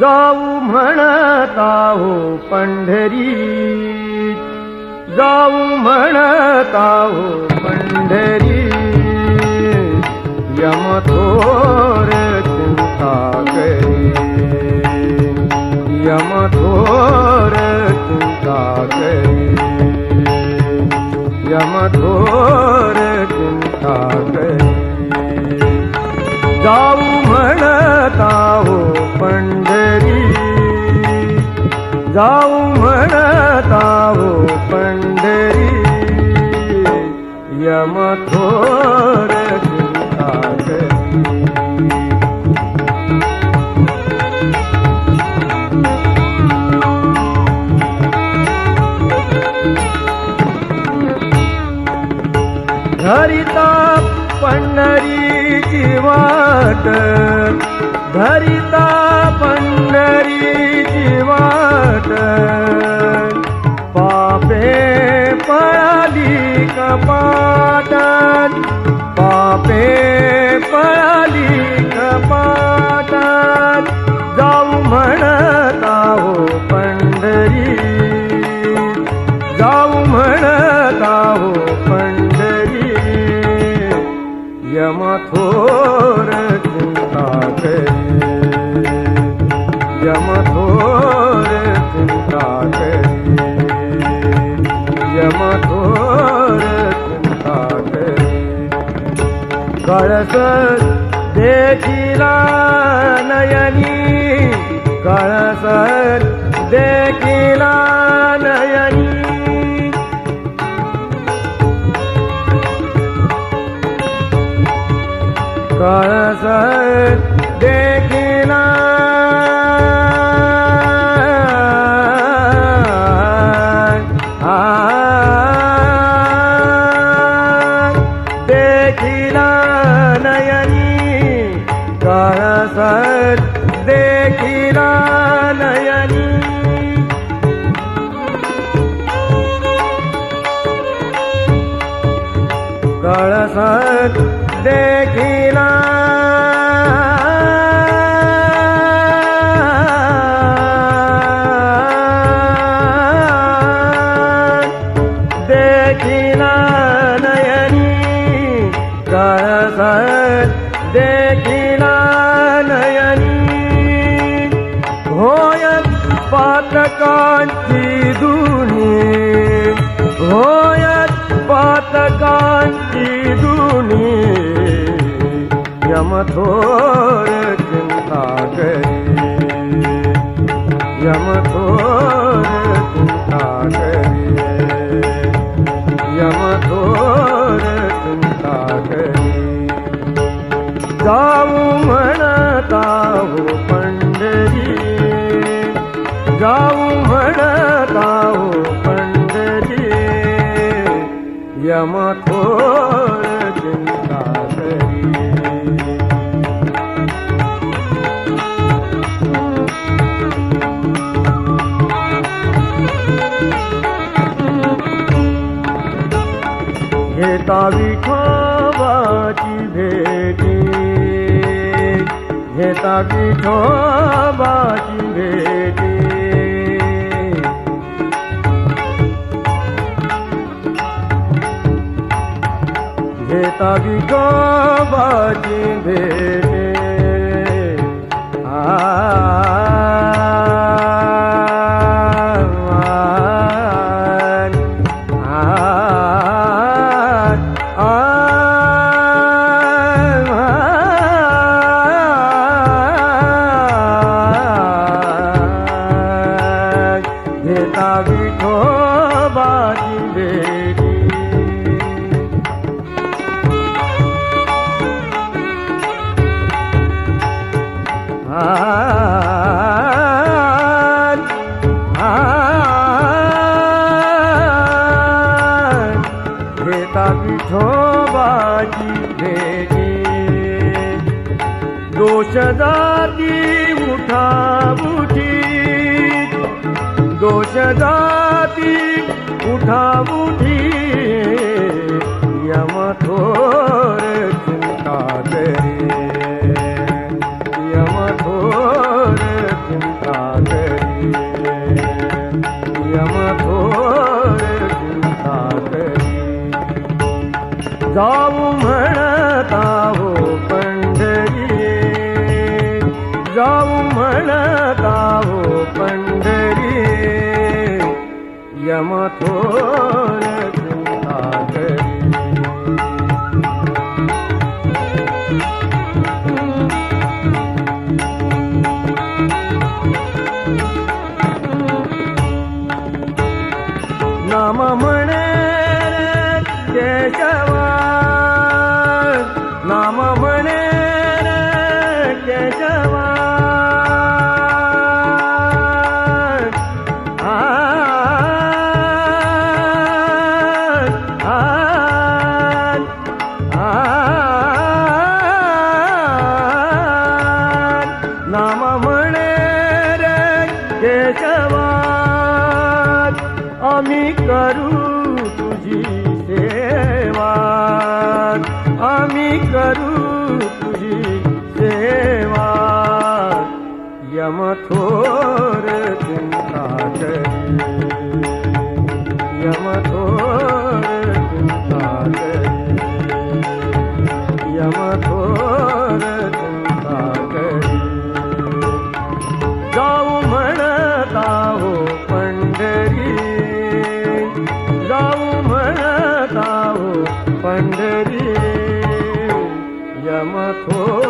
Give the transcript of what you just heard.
जाऊ म्हणता हो पंढरी जाऊ म्हणता हो पंढरी यम थोर चिंता करी यम धोर चिंता करी जाऊ म्हणता हो पंढरी। जाऊ म्हणता हो पंढरी। यम थोर चिंता धरिता पंढरीची वाट धरिता पंढरीची वाट पापे पळाली कपाट यम थोर चिंता करी। यम थोर चिंता करी। यम थोर चिंता करी। कळस देखिला नयनी कळस पातकांची दुनी. होयत पातकांची दुनी. यम थोर चिंता करी. यम थोर चिंता करी. यम थोर चिंता करी. जाऊ म्हणता हो पण जाऊ म्हणता पंढरी यम थोर चिंता करी। घेता विठोबाची भेटी। घेता विठोबा घेता विठोबाची भेटी घेता घेता विठोबाची भेटी दोष जाती उठा उठी दोष जाती उठा उठी यम थोर चिंता करी यम थोर चिंता करी यम जाऊ म्हणता हो पंढरी जाऊ म्हणता हो पंढरी यम नाम म्हणे रे केशवा आम्ही करू तुझी सेवा. आम्ही करू तुझी सेवा. यम थोर ಪರಮ ಥೋ